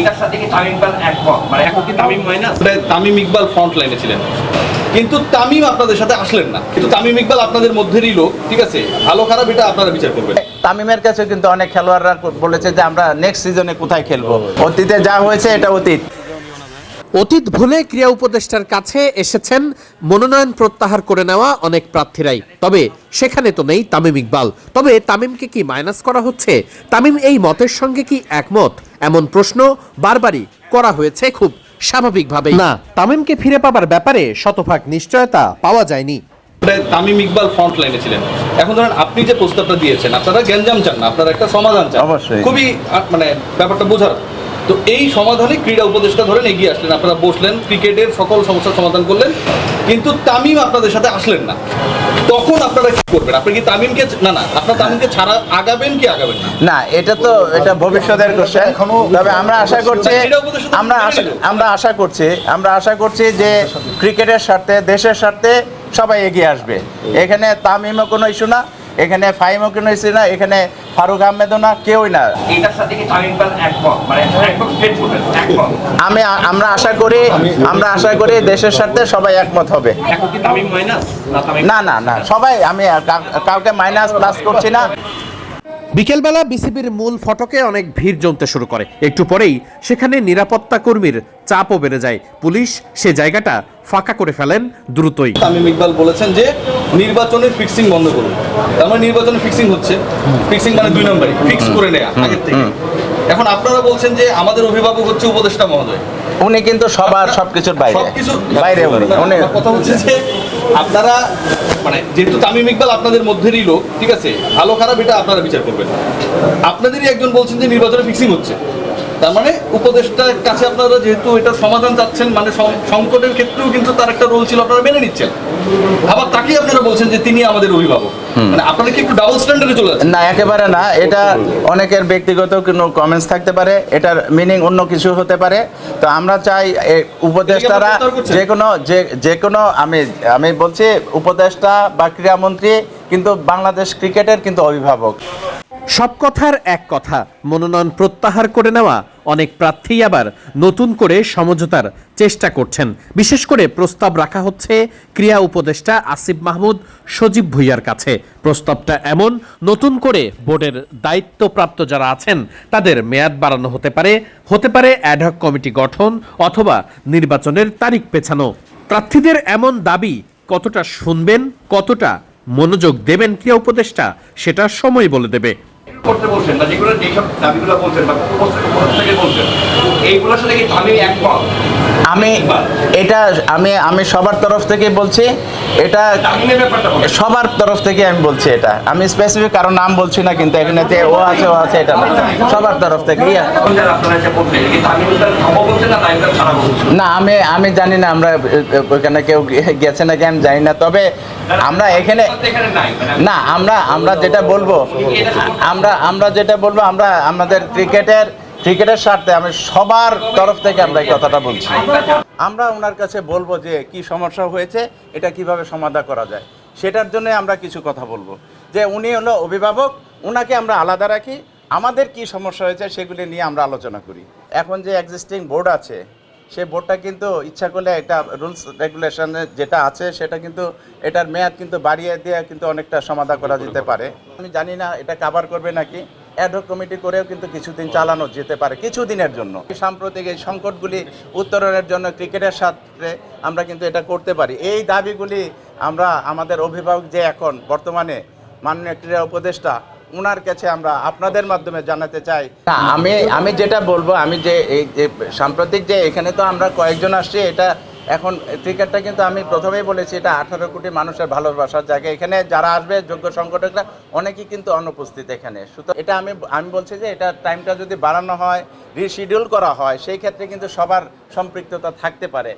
এটার সাথে কি তামিম ইকবাল একমত? মানে এখন কি তামিম মাইনাস? আসলে তামিম ইকবাল ফ্রন্ট লাইনে ছিলেন। কিন্তু তামিম আপনাদের সাথে আসলেন না। কিন্তু তামিম ইকবাল আপনাদের মধ্যেরই লোক ঠিক আছে? ভালো খারাপ এটা আপনারা বিচার করবেন। তামিমের কাছে কিন্তু অনেক খেলোয়াড়রা বলেছে যে আমরা নেক্সট সিজনে কোথায় খেলব। অতীতে যা হয়েছে এটা অতীত। অতীত ভুলে ক্রিয়া উপদেষ্টার কাছে এসেছেন মনোনয়ন প্রত্যাহার করে নেওয়া অনেক প্রার্থীরাই। তবে সেখানে তো নেই তামিম ইকবাল। তবে তামিমকে কি মাইনাস করা হচ্ছে? তামিম এই মতের সঙ্গে কি একমত? এমন প্রশ্ন বারবারই করা হয়েছে খুব স্বাভাবিকভাবে না তামিমকে ফিরে পাবার ব্যাপারে শতভাগ নিশ্চয়তা পাওয়া যায়নি। তামিম ইকবাল ফ্রন্ট লাইনে ছিলেন। এখন ধরেন আপনি যে প্রস্তাবটা দিয়েছেন আপনারা গ্যাঞ্জাম চান না আপনারা একটা সমাধান চান। অবশ্যই। খুবই মানে ব্যাপারটা বোঝার। তো এই সমাধানে ক্রীড়া উপদেষ্টা ধরেন এগিয়ে আসলেন। আপনারা বসলেন ক্রিকেটের সকল সমস্যার সমাধান করলেন কিন্তু তামিম আপনাদের সাথে আসলেন না। তখন আপনারা কি করবেন? আপনি কি তামিমকে না না আপনার তামিমকে ছাড়া আগাবেন কি আগাবেন না? না এটা তো এটা ভবিষ্যতের কোশ্চেন তবে আমরা আশা করছি উপদেষ্টা আমরা আশা আমরা আশা করছি আমরা আশা করছি যে ক্রিকেটের স্বার্থে দেশের স্বার্থে সবাই এগিয়ে আসবে। এখানে তামিমও কোনো ইস্যু না। এখানে ফাইমও কোনো না এখানে ফারুক আহমেদও না কেউই না। সাথে মানে আমি আমরা আশা করি আমরা আশা করি দেশের স্বার্থে সবাই একমত হবে। এখন কি তামিম মাইনাস না না না না সবাই আমি কাউকে মাইনাস প্লাস করছি না। বিকেলবেলা বিসিবির মূল ফটকে অনেক ভিড় জমতে শুরু করে। একটু পরেই সেখানে নিরাপত্তা কর্মীর চাপও বেড়ে যায়। পুলিশ সে জায়গাটা ফাঁকা করে ফেলেন দ্রুতই। তামিম ইকবাল বলেছেন যে নির্বাচনের ফিক্সিং বন্ধ করুন। তার মানে নির্বাচনের ফিক্সিং হচ্ছে। ফিক্সিং মানে দুই নম্বরই ফিক্স করে নেয়া আগের থেকে। এখন আপনারা বলছেন যে আমাদের অভিভাবক হচ্ছে উপদেষ্টা মহোদয়। উনি কিন্তু সবার সবকিছুর বাইরে। সবকিছু বাইরে উনি উনি কথা হচ্ছে যে আপনারা মানে যেহেতু তামিম ইকবাল আপনাদের মধ্যেরই লোক ঠিক আছে? ভালো খারাপ এটা আপনারা বিচার করবেন। আপনাদেরই একজন বলছেন যে নির্বাচনে ফিক্সিং হচ্ছে। তার মানে উপদেষ্টার কাছে আপনারা যেহেতু এটা সমাধান চাচ্ছেন মানে সংকটের ক্ষেত্রেও কিন্তু তার একটা রোল ছিল আপনারা মেনে নিচ্ছেন। আবার তাকেই আপনারা বলছেন যে তিনি আমাদের অভিভাবক। মানে আপনারা কি একটু ডাবল স্ট্যান্ডার্ডে চলে যাচ্ছেন? না একেবারে না। এটা অনেকের ব্যক্তিগত কোনো কমেন্টস থাকতে পারে এটার মিনিং অন্য কিছু হতে পারে। তো আমরা চাই এ, উপদেষ্টারা এটা কি আপনারা করছেন? যে কোনো যে যে কোনো আমি আমি বলছি উপদেষ্টা বা ক্রীড়ামন্ত্রী কিন্তু বাংলাদেশ ক্রিকেটের কিন্তু অভিভাবক। সব কথার এক কথা। মনোনয়ন প্রত্যাহার করে নেওয়া অনেক প্রার্থী আবার নতুন করে সমঝোতার চেষ্টা করছেন। বিশেষ করে প্রস্তাব রাখা হচ্ছে ক্রিয়া উপদেষ্টা আসিফ মাহমুদ সজীব ভুইয়ার কাছে। প্রস্তাবটা এমন, নতুন করে বোর্ডের দায়িত্বপ্রাপ্ত যারা আছেন, তাদের মেয়াদ বাড়ানো হতে পারে হতে পারে অ্যাডহক কমিটি গঠন অথবা নির্বাচনের তারিখ পেছানো। প্রার্থীদের এমন দাবি কতটা শুনবেন, কতটা মনোযোগ দেবেন ক্রিয়া উপদেষ্টা, সেটা সময় বলে দেবে। করতে বলছেন বা যেগুলো যেসব দাবিগুলো বলছেন বা থেকে বলছেন এইগুলোর সাথে কি আমি একমত? আমি এটা আমি আমি সবার তরফ থেকে বলছি এটা সবার তরফ থেকে আমি বলছি এটা। আমি স্পেসিফিক কারও নাম বলছি না কিন্তু এখানে যে ও আছে ও আছে এটা না। সবার তরফ থেকে না আমি আমি জানি না আমরা ওইখানে কেউ গেছে নাকি আমি জানি না। তবে আমরা এখানে না আমরা আমরা যেটা বলব আমরা আমরা যেটা বলব আমরা আমাদের ক্রিকেটের ক্রিকেটের স্বার্থে আমি সবার তরফ থেকে আমরা এই কথাটা বলছি। আমরা ওনার কাছে বলব যে, কি সমস্যা হয়েছে, এটা কীভাবে সমাধান করা যায়, সেটার জন্য আমরা কিছু কথা বলব। যে উনি হলো অভিভাবক ওনাকে আমরা আলাদা রাখি, আমাদের কি সমস্যা হয়েছে সেগুলি নিয়ে আমরা আলোচনা করি। এখন যে এক্সিস্টিং বোর্ড আছে সেই বোর্ডটা কিন্তু ইচ্ছা করলে একটা রুলস রেগুলেশনে যেটা আছে, সেটা কিন্তু এটার মেয়াদ কিন্তু বাড়িয়ে দিয়ে কিন্তু অনেকটা সমাধান করা যেতে পারে। আমি জানি না এটা কাভার করবে নাকি অ্যাডহক কমিটি করেও কিন্তু কিছুদিন চালানো যেতে পারে, কিছুদিনের জন্য। সাম্প্রতিক এই সংকটগুলি উত্তরণের জন্য ক্রিকেটের সাথে আমরা কিন্তু এটা করতে পারি। এই দাবিগুলি আমরা আমাদের অভিভাবক যে এখন বর্তমানে মাননীয় ক্রীড়া উপদেষ্টা ওনার কাছে আমরা আপনাদের মাধ্যমে জানাতে চাই। আমি আমি যেটা বলব, আমি যে এই সাম্প্রতিক যে এখানে তো আমরা কয়েকজন আসছি, এটা এখন ক্রিকেটটা কিন্তু আমি প্রথমেই বলেছি, এটা আঠারো কোটি মানুষের ভালোবাসার জায়গা। এখানে যারা আসবে, যোগ্য সংগঠকরা, অনেকেই কিন্তু অনুপস্থিত এখানে। সুতরাং এটা আমি আমি বলছি যে এটা টাইমটা যদি বাড়ানো হয় রিশিডিউল করা হয়, সেই ক্ষেত্রে কিন্তু সবার সম্পৃক্ততা থাকতে পারে।